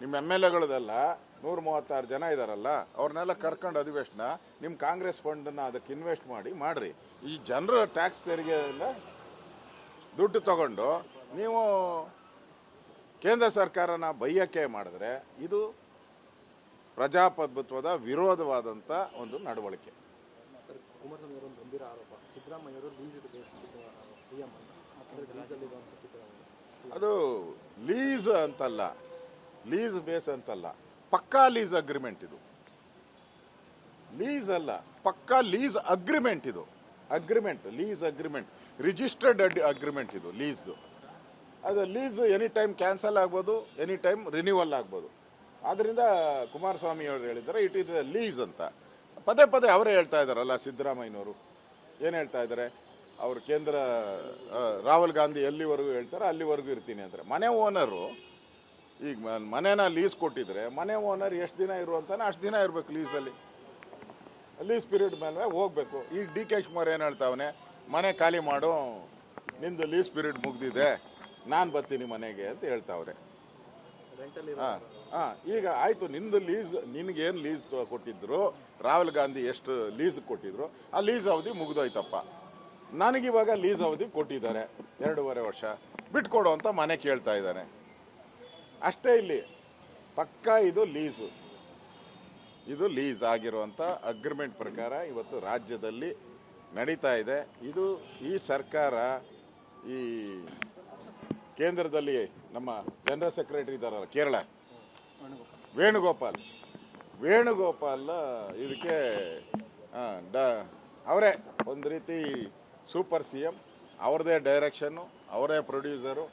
ನಿಮ್ಮ M L ಎಗಳದೆಲ್ಲ ನೂರ ಮೂವತ್ತಾರು ಜನ ಇದಾರಲ್ಲ ಅವ್ರನ್ನೆಲ್ಲ ಕರ್ಕೊಂಡು ಅಧಿವೇಶನ ನಿಮ್ಮ ಕಾಂಗ್ರೆಸ್ ಫಂಡನ್ನು ಅದಕ್ಕೆ ಇನ್ವೆಸ್ಟ್ ಮಾಡಿ ಮಾಡಿರಿ. ಈ ಜನರ ಟ್ಯಾಕ್ಸ್ ತೆರಿಗೆ ಎಲ್ಲ ದುಡ್ಡು ತಗೊಂಡು ನೀವು ಕೇಂದ್ರ ಸರ್ಕಾರನ ಬೈಯಕ್ಕೆ ಮಾಡಿದ್ರೆ ಇದು ಪ್ರಜಾಪ್ರಭುತ್ವದ ವಿರೋಧವಾದಂಥ ಒಂದು ನಡವಳಿಕೆ. ಅದು ಲೀಸ್ ಅಂತಲ್ಲ. ಲೀಸ್ ಬೇಸ್ ಅಂತಲ್ಲ, ಪಕ್ಕಾ ಲೀಸ್ ಅಗ್ರಿಮೆಂಟ್ ಇದು. ಲೀಸ್ ಅಲ್ಲ, ಪಕ್ಕಾ ಲೀಸ್ ಅಗ್ರಿಮೆಂಟ್ ಇದು. Agreement, lease agreement, registered agreement ಇದು, ಲೀಸ್. ಅದು ಲೀಸ್ ಎನಿ ಟೈಮ್ ಕ್ಯಾನ್ಸಲ್ ಆಗ್ಬೋದು, ಎನಿ ಟೈಮ್ ರಿನ್ಯೂವಲ್ ಆಗ್ಬೋದು. ಆದ್ದರಿಂದ ಕುಮಾರಸ್ವಾಮಿ ಅವರು ಹೇಳಿದ್ದಾರೆ, ಇಟ್ ಇಸ್ ಲೀಸ್ ಅಂತ. ಪದೇ ಪದೇ ಅವರೇ ಹೇಳ್ತಾ ಇದ್ದಾರಲ್ಲ, ಸಿದ್ದರಾಮಯ್ಯನವರು. ಏನು ಹೇಳ್ತಾ ಇದ್ದಾರೆ? ಅವರು ಕೇಂದ್ರ ರಾಹುಲ್ ಗಾಂಧಿ ಎಲ್ಲಿವರೆಗೂ ಹೇಳ್ತಾರೆ ಅಲ್ಲಿವರೆಗೂ ಇರ್ತೀನಿ ಅಂದರೆ ಮನೆ ಓನರು ಈಗ ಮನೇನ ಲೀಸ್ ಕೊಟ್ಟಿದ್ರೆ ಮನೆ ಓನರ್ ಎಷ್ಟು ದಿನ ಇರುವಂತಾನೆ ಅಷ್ಟು ದಿನ ಇರಬೇಕು ಲೀಸಲ್ಲಿ ಲೀಸ್ ಪೀರಿಯಡ್ ಮೇಲೆ ಹೋಗ್ಬೇಕು. ಈಗ ಡಿ ಕೆ ಶಿವಕುಮಾರ್ ಏನು ಹೇಳ್ತಾವನೆ ಮನೆ ಖಾಲಿ ಮಾಡು ನಿಂದು ಲೀಸ್ ಪೀರಿಯಡ್ ಮುಗ್ದಿದೆ ನಾನು ಬರ್ತೀನಿ ಮನೆಗೆ ಅಂತ ಹೇಳ್ತಾವ್ರೆ. ಹಾಂ ಹಾಂ ಈಗ ಆಯಿತು ನಿಂದು ಲೀಸ್ ನಿನಗೇನು ಲೀಸ್ ಕೊಟ್ಟಿದ್ರು ರಾಹುಲ್ ಗಾಂಧಿ ಎಷ್ಟು ಲೀಸ್ ಕೊಟ್ಟಿದ್ರು ಆ ಲೀಸ್ ಅವಧಿ ಮುಗ್ದೋಯ್ತಪ್ಪ. ನನಗಿವಾಗ ಲೀಸ್ ಅವಧಿ ಕೊಟ್ಟಿದ್ದಾರೆ ಎರಡೂವರೆ ವರ್ಷ. ಬಿಟ್ಕೊಡು ಅಂತ ಮನೆ ಕೇಳ್ತಾ ಇದ್ದಾನೆ. ಅಷ್ಟೇ ಇಲ್ಲಿ. ಪಕ್ಕಾ ಇದು ಲೀಸು. ಇದು ಲೀಸ್ ಆಗಿರುವಂಥ ಅಗ್ರಿಮೆಂಟ್ ಪ್ರಕಾರ ಇವತ್ತು ರಾಜ್ಯದಲ್ಲಿ ನಡೀತಾ ಇದೆ. ಇದು ಈ ಸರ್ಕಾರ ಈ ಕೇಂದ್ರದಲ್ಲಿ ನಮ್ಮ ಜನರಲ್ ಸೆಕ್ರೆಟರಿ ಇದ್ದಾರಲ್ಲ ಕೇರಳ. ವೇಣುಗೋಪಾಲ್. ವೇಣುಗೋಪಾಲ್, ಇದಕ್ಕೆ ಡ, ಅವರೇ ಒಂದು ರೀತಿ ಸೂಪರ್ ಸಿ ಎಂ ಅವ್ರದೇ ಡೈರೆಕ್ಷನ್ನು, ಅವರೇ ಪ್ರೊಡ್ಯೂಸರು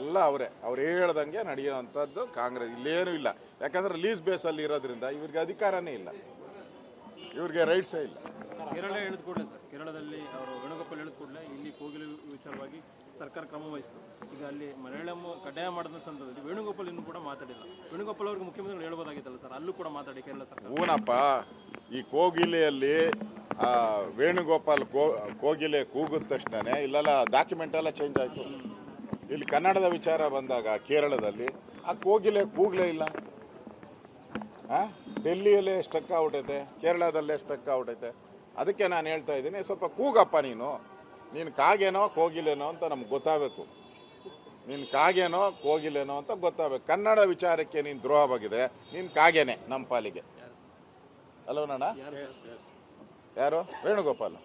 ಎಲ್ಲ ಅವರೇ. ಅವ್ರು ಹೇಳ್ದಂಗೆ ನಡೆಯುವಂಥದ್ದು ಕಾಂಗ್ರೆಸ್. ಇಲ್ಲೇನೂ ಇಲ್ಲ. ಯಾಕಂದ್ರೆ ಲೀಸ್ ಬೇಸಲ್ಲಿ ಇರೋದ್ರಿಂದ ಇವ್ರಿಗೆ ಅಧಿಕಾರನೇ ಇಲ್ಲ. ಇವ್ರಿಗೆ ರೈಟ್ಸೇ ಇಲ್ಲ. ಕೇರಳ ಹೇಳಿದ ಕೂಡಲೇ ಸರ್. ಕೇರಳದಲ್ಲಿ ಅವರು ವೇಣುಗೋಪಾಲ್ ಹೇಳಿದ ಕೂಡಲೇ ಇಲ್ಲಿ ಕೋಗಿಲು ವಿಚಾರವಾಗಿ ಸರ್ಕಾರ ಕ್ರಮ ವಹಿಸಿತು. ಈಗ ಅಲ್ಲಿ ಮಲಯಾಳಂ ಕಡ್ಡಾಯ ಮಾಡಿದ ಸಂದರ್ಭದಲ್ಲಿ ವೇಣುಗೋಪಾಲ್ ಇನ್ನೂ ಕೂಡ ಮಾತಾಡಿಲ್ಲ. ವೇಣುಗೋಪಾಲ್ ಅವ್ರಿಗೆ ಮುಖ್ಯಮಂತ್ರಿಗಳು ಹೇಳ್ಬೋದಾಗಿತ್ತಲ್ಲ ಸರ್? ಅಲ್ಲೂ ಕೂಡ ಮಾತಾಡಿ ಕೇರಳ ಸರ್ಕಾರ. ಹೂನಪ್ಪ ಈ ಕೋಗಿಲೆಯಲ್ಲಿ ವೇಣುಗೋಪಾಲ್ ಕೋ ಕೋಗಿಲೆ ಕೂಗಿದ ತಕ್ಷಣನೇ ಇಲ್ಲೆಲ್ಲ ಡಾಕ್ಯುಮೆಂಟ್ ಎಲ್ಲ ಚೇಂಜ್ ಆಯಿತು. ಇಲ್ಲಿ ಕನ್ನಡದ ವಿಚಾರ ಬಂದಾಗ ಕೇರಳದಲ್ಲಿ, ಆ ಕೋಗಿಲೆ ಕೂಗಲೇ ಇಲ್ಲ? ಡೆಲ್ಲಿಯಲ್ಲೇ ಸ್ಟಕ್ ಆಗ್ಬಿಟ್ಟೈತೆ, ಕೇರಳದಲ್ಲೇ ಸ್ಟಕ್ ಆಗ್ಬಿಟ್ಟೈತೆ. ಅದಕ್ಕೆ ನಾನು ಹೇಳ್ತಾ ಇದ್ದೀನಿ, ಸ್ವಲ್ಪ ಕೂಗಪ್ಪ ನೀನು. ನೀನು ಕಾಗೇನೋ ಕೋಗಿಲೇನೋ ಅಂತ ನಮ್ಗೆ ಗೊತ್ತಾಗಬೇಕು. ನೀನು ಕಾಗೇನೋ ಕೋಗಿಲೇನೋ ಅಂತ ಗೊತ್ತಾಗಬೇಕು. ಕನ್ನಡ ವಿಚಾರಕ್ಕೆ ನೀನು ದ್ರೋಹ ದ್ರೋಹವಾಗಿದೆ. ನೀನು ಕಾಗೇನೆ ನಮ್ಮ ಪಾಲಿಗೆ. ಅಲ್ಲವನಣ್ಣ ಯಾರು? ವೇಣುಗೋಪಾಲ್.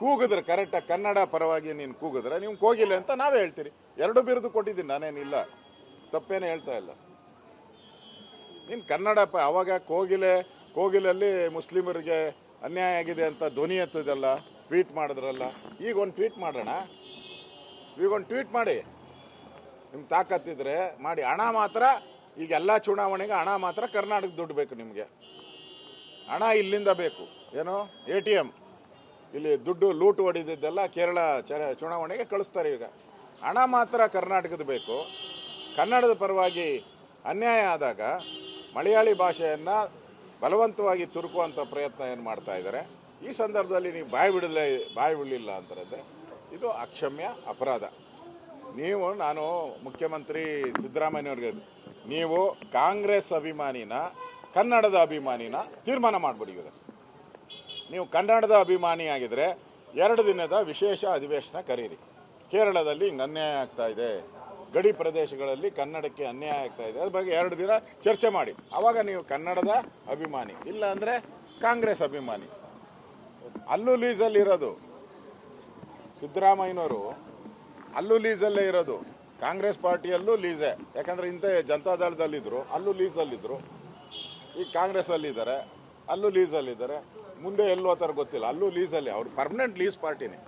ಕೂಗಿದ್ರೆ ಕರೆಕ್ಟಾಗಿ ಕನ್ನಡ ಪರವಾಗಿ ನೀನು ಕೂಗಿದ್ರೆ ನೀವು ಕೋಗಿಲೆ ಅಂತ ನಾವೇ ಹೇಳ್ತೀರಿ. ಎರಡು ಬಿರುದು ಕೊಟ್ಟಿದ್ದೀನಿ, ನಾನೇನಿಲ್ಲ. ತಪ್ಪೇನೇ ಹೇಳ್ತಾ ಇಲ್ಲ. ನೀನು ಕನ್ನಡ ಪ, ಅವಾಗ ಕೋಗಿಲೆ, ಕೋಗಿಲಲ್ಲಿ ಮುಸ್ಲಿಮರಿಗೆ ಅನ್ಯಾಯ ಆಗಿದೆ ಅಂತ ಧ್ವನಿ ಎತ್ತದಲ್ಲ ಟ್ವೀಟ್ ಮಾಡಿದ್ರಲ್ಲ, ಈಗ ಒಂದು ಟ್ವೀಟ್ ಮಾಡೋಣ? ಈಗ ಒಂದು ಟ್ವೀಟ್ ಮಾಡಿ. ನಿಮ್ಮ ತಾಕತ್ತಿದ್ರೆ ಮಾಡಿ. ಹಣ ಮಾತ್ರ, ಈಗ ಎಲ್ಲ ಚುನಾವಣೆಗೆ ಹಣ ಮಾತ್ರ ಕರ್ನಾಟಕ ದುಡ್ಡು ಬೇಕು ನಿಮಗೆ. ಹಣ ಇಲ್ಲಿಂದ ಬೇಕು. ಏನು? ಎ ಟಿ ಎಂ ಇಲ್ಲಿ ದುಡ್ಡು ಲೂಟ್ ಹೊಡೆದಿದ್ದೆಲ್ಲ ಕೇರಳ ಚುನಾವಣೆಗೆ ಕಳಿಸ್ತಾರೆ ಈಗ. ಹಣ ಮಾತ್ರ ಕರ್ನಾಟಕದ ಬೇಕು. ಕನ್ನಡದ ಪರವಾಗಿ ಅನ್ಯಾಯ ಆದಾಗ ಮಲಯಾಳಿ ಭಾಷೆಯನ್ನು ಬಲವಂತವಾಗಿ ತುರುಕುವಂಥ ಪ್ರಯತ್ನ ಏನು ಮಾಡ್ತಾ ಇದ್ದಾರೆ? ಈ ಸಂದರ್ಭದಲ್ಲಿ ನೀವು ಬಾಯಿ ಬಿಡಲೇ, ಬಾಯಿ ಬಿಡಲಿಲ್ಲ ಅಂತಂದರೆ ಇದು ಅಕ್ಷಮ್ಯ ಅಪರಾಧ. ನೀವು, ನಾನು ಮುಖ್ಯಮಂತ್ರಿ ಸಿದ್ದರಾಮಯ್ಯವ್ರಿಗೆ ನೀವು ಕಾಂಗ್ರೆಸ್ ಅಭಿಮಾನಿನ, ಕನ್ನಡದ ಅಭಿಮಾನಿನ ತೀರ್ಮಾನ ಮಾಡಿಬಿಡಿ ನೀವು ಕನ್ನಡದ ಅಭಿಮಾನಿಯಾಗಿದ್ದರೆ ಎರಡು ದಿನದ ವಿಶೇಷ ಅಧಿವೇಶನ ಕರೀರಿ. ಕೇರಳದಲ್ಲಿ ಹಿಂಗೆ ಅನ್ಯಾಯ ಆಗ್ತಾ ಇದೆ. ಗಡಿ ಪ್ರದೇಶಗಳಲ್ಲಿ ಕನ್ನಡಕ್ಕೆ ಅನ್ಯಾಯ ಆಗ್ತಾ ಇದೆ. ಅದ್ರ ಬಗ್ಗೆ ಎರಡು ದಿನ ಚರ್ಚೆ ಮಾಡಿ. ಆವಾಗ ನೀವು ಕನ್ನಡದ ಅಭಿಮಾನಿ. ಇಲ್ಲ ಅಂದರೆ ಕಾಂಗ್ರೆಸ್ ಅಭಿಮಾನಿ. ಅಲ್ಲೂ ಲೀಸಲ್ಲಿ ಇರೋದು. ಸಿದ್ದರಾಮಯ್ಯನವರು ಅಲ್ಲೂ ಲೀಸಲ್ಲೇ ಇರೋದು. ಕಾಂಗ್ರೆಸ್ ಪಾರ್ಟಿಯಲ್ಲೂ ಲೀಸೆ. ಯಾಕಂದರೆ ಇಂಥ ಜನತಾದಳದಲ್ಲಿದ್ದರು ಅಲ್ಲೂ ಲೀಸಲ್ಲಿದ್ದರು ಈಗ ಕಾಂಗ್ರೆಸ್ಸಲ್ಲಿದ್ದಾರೆ. ಅಲ್ಲೂ ಲೀಸಲ್ಲಿದ್ದಾರೆ ಮುಂದೆ ಎಲ್ಲೋ ಥರ ಗೊತ್ತಿಲ್ಲ. ಅಲ್ಲೂ ಲೀಸಲ್ಲಿ ಅವ್ರು ಪರ್ಮನೆಂಟ್ ಲೀಸ್ ಪಾರ್ಟಿನೇ